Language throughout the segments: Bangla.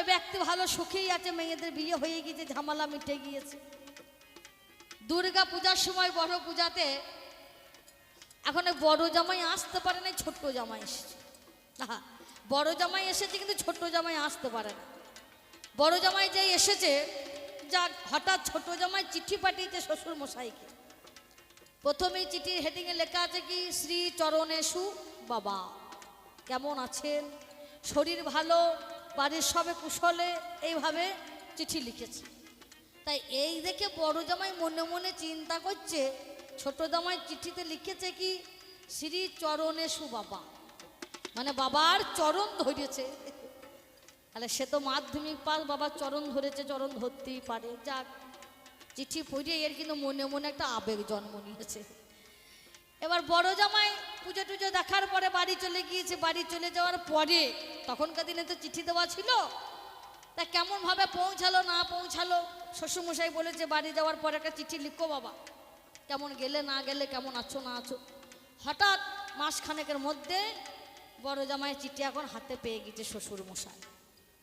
এ ব্যক্তি ভালো সুখেই আছে, মেয়েদের বিয়ে হয়ে গিয়েছে, ঝামেলা মিটে গিয়েছে। দুর্গা পূজার সময় বড় পূজাতে এখন বড় জামাই আসতে পারে না, ছোট্ট জামাই এসেছে। বড় জামাই এসেছে কিন্তু ছোট্ট জামাই আসতে পারে না। বড় জামাই যে এসেছে যা হঠাৎ ছোট জামাই চিঠি পাঠিয়েছে শ্বশুর মশাইকে প্রথমেই চিঠির হেডিংয়ে লেখা আছে কি, শ্রী চরণেশু বাবা, কেমন আছেন? শরীর ভালো বাড়ির সবে কুশলে এইভাবে চিঠি লিখেছে। তাই এই দেখে বড় জামাই মনে মনে চিন্তা করছে, ছোট জামাই চিঠিতে লিখেছে কি, শ্রী চরণেশু বাবা মানে বাবার চরণ ধরেছে। তাহলে সে তো মাধ্যমিক পাস, বাবার চরণ ধরেছে, চরণ ধরতেই পারে। যাক, চিঠি পড়িয়ে এর কিন্তু মনে মনে একটা আবেগ জন্ম নিয়েছে। এবার বড় জামাই পুজো টুজো দেখার পরে বাড়ি চলে গিয়েছে, বাড়ি চলে যাওয়ার পরে তখনকার দিনে তো চিঠি দেওয়া ছিল। তা কেমন ভাবে পৌঁছালো, না পৌঁছালো? শ্বশুরমশাই বলেছে, বাড়ি যাওয়ার পরে একটা চিঠি লিখো বাবা। কেমন গেলে, না গেলে, কেমন আছো, না আছো। হঠাৎ মাসখানেকের মধ্যে বড় জামাই চিঠি এখন হাতে পেয়ে গেছে শ্বশুরমশাই।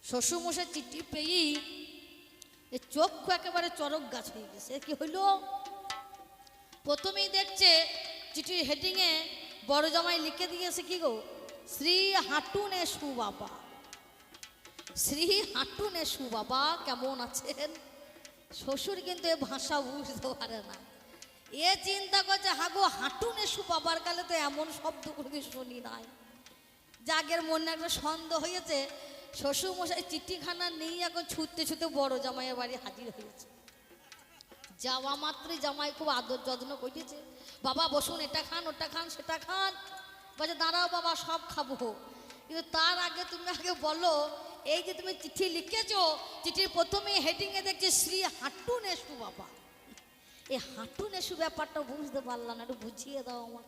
শ্বশুরমশাই চিঠি পেয়েই এ চক্ষু একেবারে চরক গাছ হয়ে গেছে। কি হইল? প্রথমেই দেখছে চিঠির হেডিংয়ে বড় জামাই লিখে দিয়েছে কি গো? শ্রী হাঁটুনে সু বাবা। শ্রী হাঁটুনে সু বাবা, কেমন আছেন? শ্বশুর কিন্তু এ ভাষা বুঝতে পারে না। এ চিন্তা করছে, হাগো হাঁটুনে সু বাবার কালে তো এমন শব্দ কোনোদিন শুনি নাই। জাগের মনে একটা সন্দেহ হয়েছে শ্বশুর মশাই চিঠিখানা নিয়ে এখন ছুটতে ছুটতে বড় জামাইয়ের বাড়ি হাজির হয়েছে। যাওয়া মাত্রই জামাই খুব আদর যত্ন করেছে বাবা, বসুন, এটা খান, ওটা খান, সেটা খান। বলছে, দাঁড়াও বাবা, সব খাব। কিন্তু তার আগে তুমি আগে বলো, এই যে তুমি চিঠি লিখেছো, চিঠির প্রথমে হেডিংয়ে দেখছি, শ্রী হাঁটু এসু বাবা। এই হাঁটু নেশু ব্যাপারটা বুঝতে পারলাম না, একটু বুঝিয়ে দাও আমার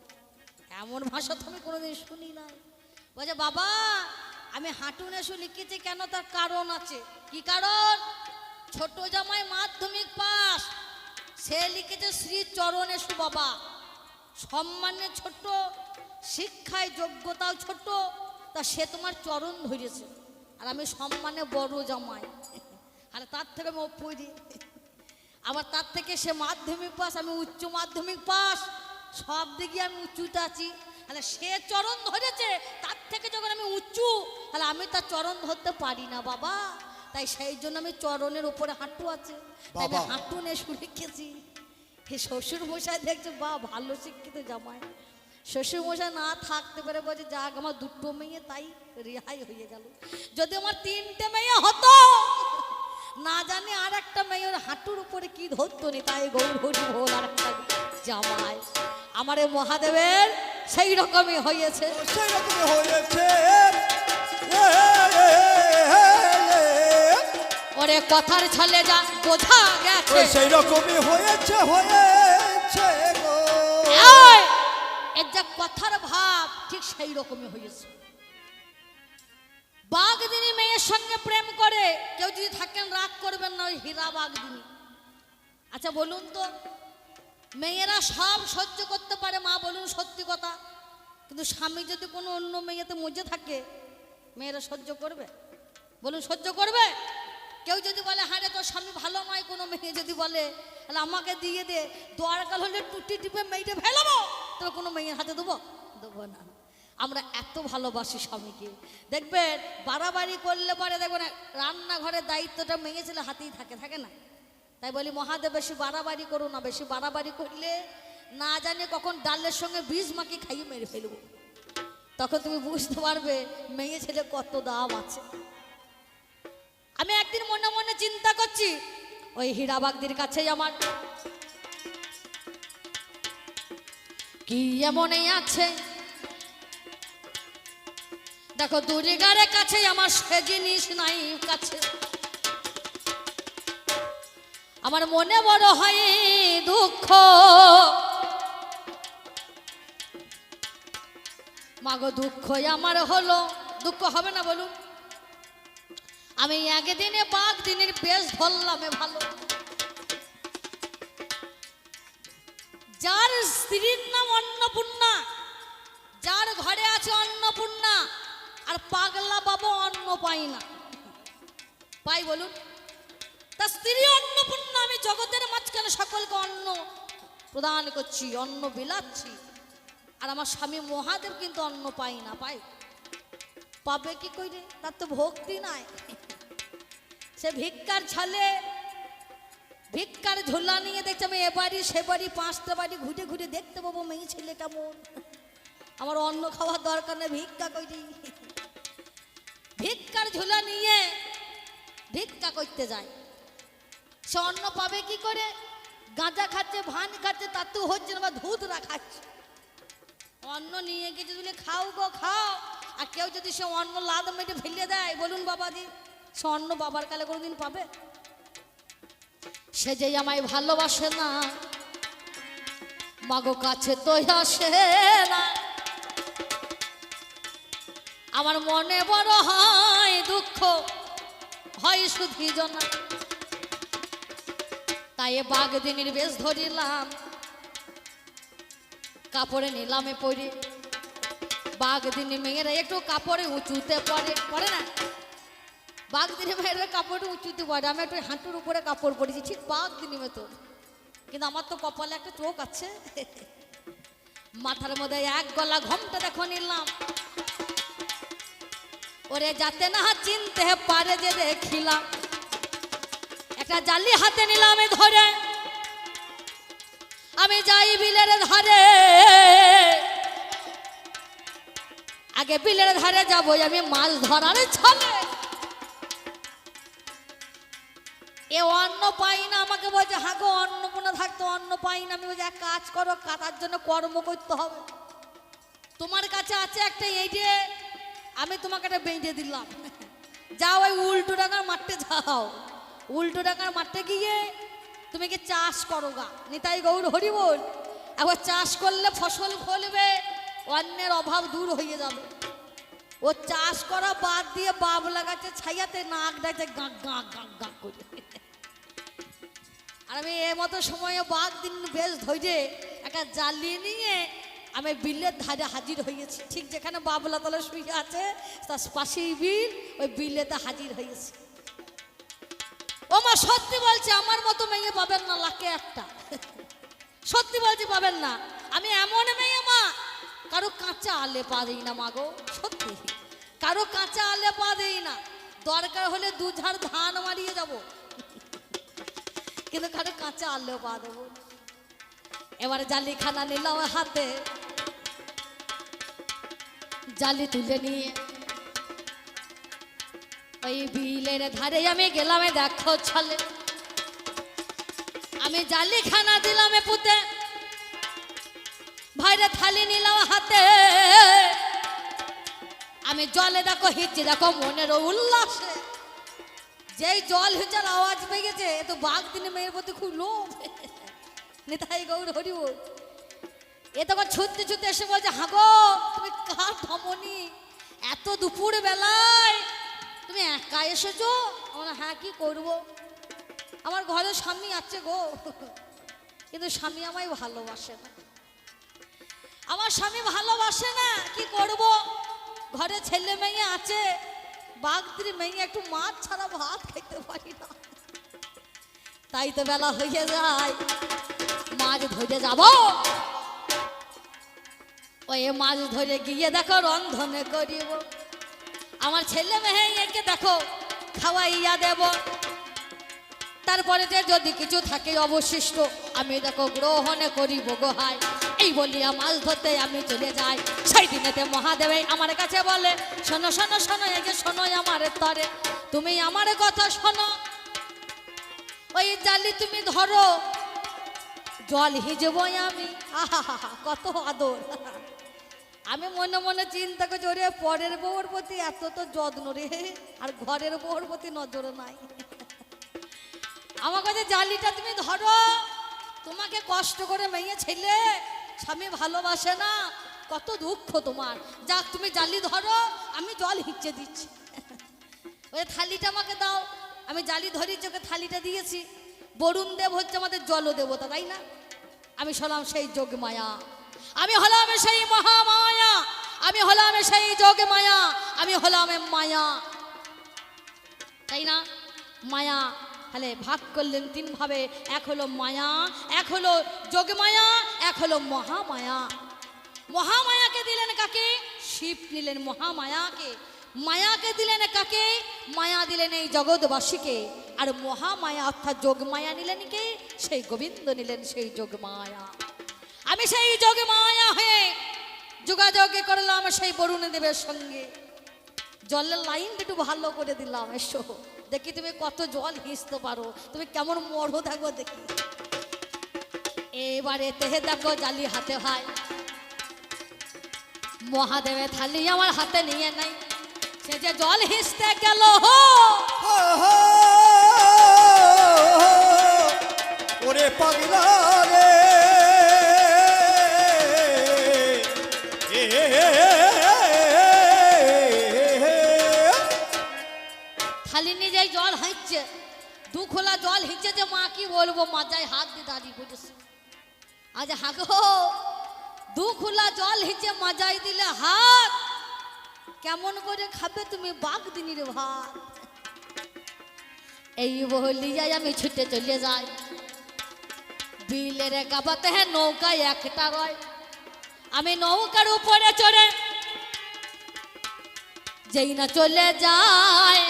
এমন ভাষা তো আমি কোনোদিন শুনি নাই। বলছে, বাবা, আমি হাঁটু নেশু লিখেছি কেন? তার কারণ আছে। কি কারণ? ছোট জামাই মাধ্যমিক পাস সে লিখেছে শ্রী চরণেশু বাবা সম্মানে ছোট শিক্ষায় যোগ্যতাও ছোট তা সে তোমার চরণ ধরেছে। আর আমি সম্মানে বড় জামাই। আর তার থেকে আমি পড়ি। আবার তার থেকে সে মাধ্যমিক পাস, আমি উচ্চ মাধ্যমিক পাস, সব দিকে আমি উঁচুতে আছি। তাহলে সে চরণ ধরেছে, তার থেকে যখন আমি উঁচু, তাহলে আমি তার চরণ ধরতে পারি না বাবা। তাই সেই জন্য আমি চরণের উপরে হাঁটু আছে। তাই আমি। হাঁটু নে লিখেছি হে শ্বশুর মশাই দেখছে বা ভালো শিক্ষিত জামাই। শ্বশুর মশাই না থাকতে পারে বলছে যাক আমার দুটো মেয়ে তাই রেহাই হয়ে গেল। যদি আমার তিনটে মেয়ে হতো না জানি আর একটা মেয়ের হাঁটুর উপরে কি ধরতো নি তাই গৌর হরি ভোল আর একটা জামাই। আমার মহাদেবের সেই রকমই হয়েছে। সেই রকমই হয়েছে। ওরে কথার ছলে যা বোঝা গেছে। সেই রকমই হয়েছে হয়েছে গো। এই, এর যা কথার ভাব ঠিক সেই রকমই হয়েছে। বাগদিনী মেয়ের সঙ্গে প্রেম করে কেউ যদি থাকেন রাগ করবেন না ওই হীরা বাগদিনী। আচ্ছা বলুন তো মেয়েরা সব সহ্য করতে পারে মা বলুন সত্যি কথা। কিন্তু স্বামী যদি কোনো অন্য মেয়েতে মজে থাকে মেয়েরা সহ্য করবে? বলুন সহ্য করবে? কেউ যদি বলে হ্যাঁ রে, তোর স্বামী ভালো নয়। কোনো মেয়ে যদি বলে, তাহলে আমাকে দিয়ে দে। দরকার হলে টুটি টিপে মেয়েটা ফেলাবো। তবে কোনো মেয়ের হাতে দেবো? দেবো না। আমরা এত ভালোবাসি স্বামীকে। দেখবেন, বাড়াবাড়ি করলে পরে দেখবেন, রান্নাঘরের দায়িত্বটা মেয়ে ছেলে হাতেই থাকে থাকে না? তাই বলি, মহাদেব, বেশি বাড়াবাড়ি করো না। বেশি বাড়াবাড়ি করলে না জানে কখন ডালের সঙ্গে বীজ মাকে খাইয়ে মেরে ফেলব। তখন তুমি বুঝতে পারবে, মেয়ে ছেলে কত দাম আছে। আমি একদিন মনে মনে চিন্তা করছি, ওই হীরাবাগদির কাছেই আমার। কি এমনই আছে? দেখো, দুর্গার কাছে আমার সে জিনিস নাই কাছে। আমার মনে বড় হয় দুঃখ। মাগো দুঃখ আমার হলো। দুঃখ হবে না বলুন। আমি একদিনে বাঘ দিনের বেশ ধরলাম ভালো। যার স্ত্রীর নাম অন্নপূর্ণা, যার ঘরে আছে অন্নপূর্ণা, আর পাগলা বাবা অন্ন পাই না। পাই বলুন, তা স্ত্রী অন্নপূর্ণা, আমি জগতের মাঝখানে সকলকে অন্ন প্রদান করছি, অন্ন বিলাচ্ছি, আর আমার স্বামী মহাদেব কিন্তু অন্ন পাই না, পাই। পাবে কি কইরে? তার তো ভক্তি নাই। সে ভিক্ষার ছলে, ভিক্ষার ঝোলা নিয়ে দেখছে আমি এ বাড়ি, সে বাড়ি, পাঁচটা বাড়ি ঘুরে ঘুরে দেখতে পাবো মেয়ে ছেলে কেমন। আমার অন্ন খাওয়ার দরকার নেই, ভিক্ষা করি ভিক্ষার ঝোলা নিয়ে ভিক্ষা করতে যায়। সে অন্ন পাবে কি করে? গাঁজা খাচ্ছে, ভান খাচ্ছে তাতেও হচ্ছে না বা ধুতরা খাচ্ছে অন্ন নিয়ে গিয়ে যদি খাও গো, খাও। আর কেউ যদি সে অন্ন লাদ মেটে ফেলে দেয়, বলুন বাবাজি। সে অন্ন বাবার কালে কোনোদিন পাবে? সে যে আমায় ভালোবাসে না, মাগো কাছে তো আসে না। আমার মনে বড় হয় দুঃখ, হয় শুধু জনা। তাই এ বাগদিনীর বেশ ধরিলাম, কাপড়ে নিলামে পরে। বাগদিনী মেয়েরা একটু কাপড়ে উঁচুতে পরে না? বাগদিনী মেয়েরা কাপড়ে উঁচুতে পরে আমি একটু হাঁটুর উপরে কাপড় পরেছি ঠিক বাগদিনী মতো কিন্তু আমার তো কপালে একটা চোখ আছে মাথার মধ্যে এক গলা ঘমটা দেখো নিলাম ওরে যাতে না চিনতে পারে যে দেখিলাম একটা জালি হাতে নিলাম ধরে আমি যাই বিলের ধারে আগে বিলের ধারে যাব আমি মাছ ধরার ছলে অন্ন পাই না, আমাকে বলছে হাগো অন্ন কোনো থাকতো, অন্ন পাই না। আমি বলছি, এক কাজ করো কাতার জন্য কর্ম করতে হবে। তোমার কাছে আছে একটা এই যে আমি তোমাকে একটা বেঁধে দিলাম। যাও ওই উল্টো ডাঙার মাঠে যাও। উল্টো ডাঙার মাঠে গিয়ে তুমি কি চাষ করো গা? নিতাই গৌর হরি বল একবার চাষ করলে ফসল ফলবে অন্যের অভাব দূর হয়ে যাবে। ও চাষ করা বাদ দিয়ে বাব লাগাচ্ছে ছাইয়াতে নাক ডাকছে গাঁ গাঁ গাঁ গাঁ করে। আর আমি এ মতো সময়ে বাঘ দিন বেশ ধৈর্যে একটা জ্বালিয়ে নিয়ে আমি বিলের ধারে হাজির হয়েছি। ঠিক যেখানে বাবলা তলে শুয়ে আছে, তার পাশেই বিল, ওই বিলেতে হাজির হয়েছে। ও মা, সত্যি বলছে, আমার মতো মেয়ে পাবেন না, লাকে একটা। সত্যি বলছি, পাবেন না। আমি এমন মেয়ে মা, কারও কাঁচা আলে পা দিই না মাগো সত্যি। কারও কাঁচা আলে পা দেই না। দরকার হলে দু ঝাড় ধান মারিয়ে যাব। কিন্তু কারও কাঁচা আলেও পা দেবো। এবারে জালি খানা নিলাম হাতে। জালি তুলে নিয়ে। ওই বিলের ধারে আমি গেলাম দেখো ছলে। আমি জালি খানা দিলাম পুঁতে। ভাইরে থালি নিলাম হাতে। আমি জলে দেখো হিচ্ছি দেখো মনের উল্লাসে। যেই জল হিচার আওয়াজ পেয়ে গেছে, এ বাঘ দিনে মেয়ের প্রতি খুব লোভ। নেতাই গৌর হরি বল এ তখন ছুটতে ছুটতে এসে বলছে হাগো তুমি কার ধমনি? এত দুপুর বেলায় তুমি একা এসেছ? আমরা হ্যাঁ কি করব? আমার ঘরে স্বামী আছে গো। কিন্তু স্বামী আমায় ভালোবাসে না। আমার স্বামী ভালোবাসে না, কি করব? ঘরে ছেলে মেয়ে আছে বাগদির মেয়ে একটু মাছ ছাড়া ভাত খাইতে পারি না। তাই তো বেলা হয়ে যায়, মাছ ধরে যাব। ওই মাছ ধরে গিয়ে দেখো রন্ধনে করিব। আমার ছেলে মেয়েকে দেখো খাওয়াইয়া দেব। তারপরে যে যদি কিছু থাকে অবশিষ্ট আমি দেখো গ্রহণে করিব গোহাই এই বলিয়া মাছ ধরতে আমি চলে যাই। সেই দিনেতে মহাদেবে আমার কাছে বলে, শোনো শোনো শোনো যে শোনো আমার তরে। তুমি আমার কথা শোনো। ওই জালি তুমি ধরো। জল হিজবো আমি। কত আদর। আমি মনে মনে চিন্তা করছি পরের বউর প্রতি এত তো যত্ন রে, আর ঘরের বউর প্রতি নজর নাই। আমার কাছে জালিটা তুমি ধরো। তোমাকে কষ্ট করে মেয়ে ছেলে, স্বামী ভালোবাসে না, কত দুঃখ তোমার। যাক, তুমি জালি ধরো, আমি জল হিচ্ছে দিচ্ছি। ওই থালিটা আমাকে দাও, আমি জালি ধরি চোখে থালিটা দিয়েছি। বরুণ দেব হচ্ছে আমাদের জল দেবতা তাই না? আমি হলাম সেই যোগ মায়া আমি হলাম সেই মহামায়া। আমি হলাম সেই যোগ মায়া আমি হলাম মায়া। তাই না? মায়া। তাহলে ভাগ করলেন তিন ভাবে। এক হলো মায়া, এক হলো যোগমায়া, এক হলো মহামায়া। মহামায়াকে দিলেন কাকে? শিব নিলেন মহামায়াকে। মায়াকে দিলেন কাকে? মায়া দিলেন এই জগৎবাসীকে। আর মহামায়া অর্থাৎ যোগমায়া নিলেন কে? সেই গোবিন্দ নিলেন সেই যোগমায়া। আমি সেই যোগমায়া হয়ে যোগাযোগ করলাম সেই বরুণ দেবের সঙ্গে। জলের লাইনটা একটু ভালো করে দিলাম, এসো। দেখি তুমি কত জল হিসতে পারো তুমি কেমন মরো থাকো দেখি এবারে তেহে দেখো জালি হাতে ভাই মহাদেবে থালি আমার হাতে নিয়ে নাই সে যে জল হিসতে গেল ওরে পাগলা বলব মাজায় হাত দিয়ে দাঁড়িয়ে বুঝেছে? আজ হাগো, দু খোলা জল হিঁচে মাজাই দিলে হাত। কেমন করে খাবে তুমি বাঘ দিনির ভাত? এই বলিয়াই আমি ছুটে চলে যাই। বিলের গাবাতে হ্যাঁ নৌকায় একটা রয় আমি নৌকার উপরে চড়ে। যেই না চলে যায়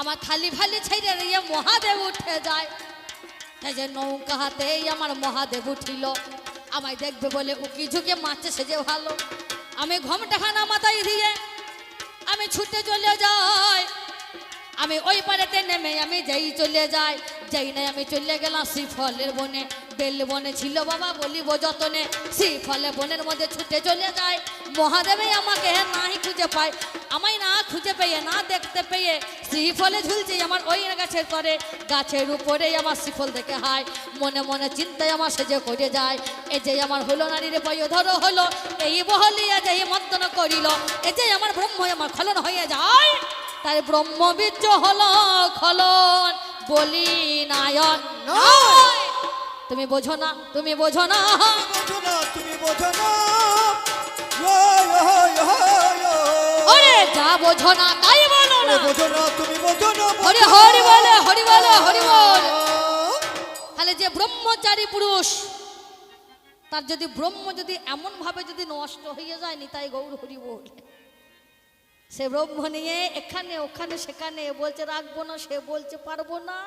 আমার থালি ফালি ছেড়ে দিয়ে মহাদেব উঠে যায়। এই যে নৌকা হাতেই আমার মহাদেব উঠিল। আমায় দেখবে বলে, উকি ঝুঁকে মাছে সেজে ভালো। আমি ঘমটা খানা মাথায় দিয়ে আমি ছুটে চলে যাই। আমি ওই পারেতে নেমে আমি যেই চলে যাই। যেই নাই আমি চলে গেলাম শ্রীফলের বনে। বেল বনে ছিল বাবা, বলিব যতনে, সেই ফলে বনের মধ্যে ছুটে চলে যায়। মহাদেবে আমাকে নাই খুঁজে পায়, আমায় না খুঁজে পেয়ে, না দেখতে পেয়ে শ্রীফলে ঝুলছে আমার ওই গাছের তরে। গাছের উপরেই আমার শ্রীফল দেখে হায়, মনে মনে চিন্তায় আমার সেজে করে যায়। এ যে আমার হলো নারীর বয় ধরো হলো, এই বহলিয়া যে মর্দন করিল, এ যে আমার ব্রহ্ম আমার খলন হয়ে যায়। তার ব্রহ্মবীর্য হলো খলন, বলি নায়ক নয়। তুমি বোঝো না তুমি বোঝো না। বোঝো না তুমি বোঝো না। ওরে যা বোঝো না তাই বলো না। বোঝো না তুমি বোঝো না হরি হরি বলে হরি বলে হরি বল। তাহলে যে ব্রহ্মচারী পুরুষ তার যদি ব্রহ্ম যদি এমন ভাবে যদি নষ্ট হয়ে যায় নিতাই গৌর হরি বল। সে ব্রহ্ম নিয়ে এখানে ওখানে সেখানে বলছে রাখব না সে বলছে পারব না।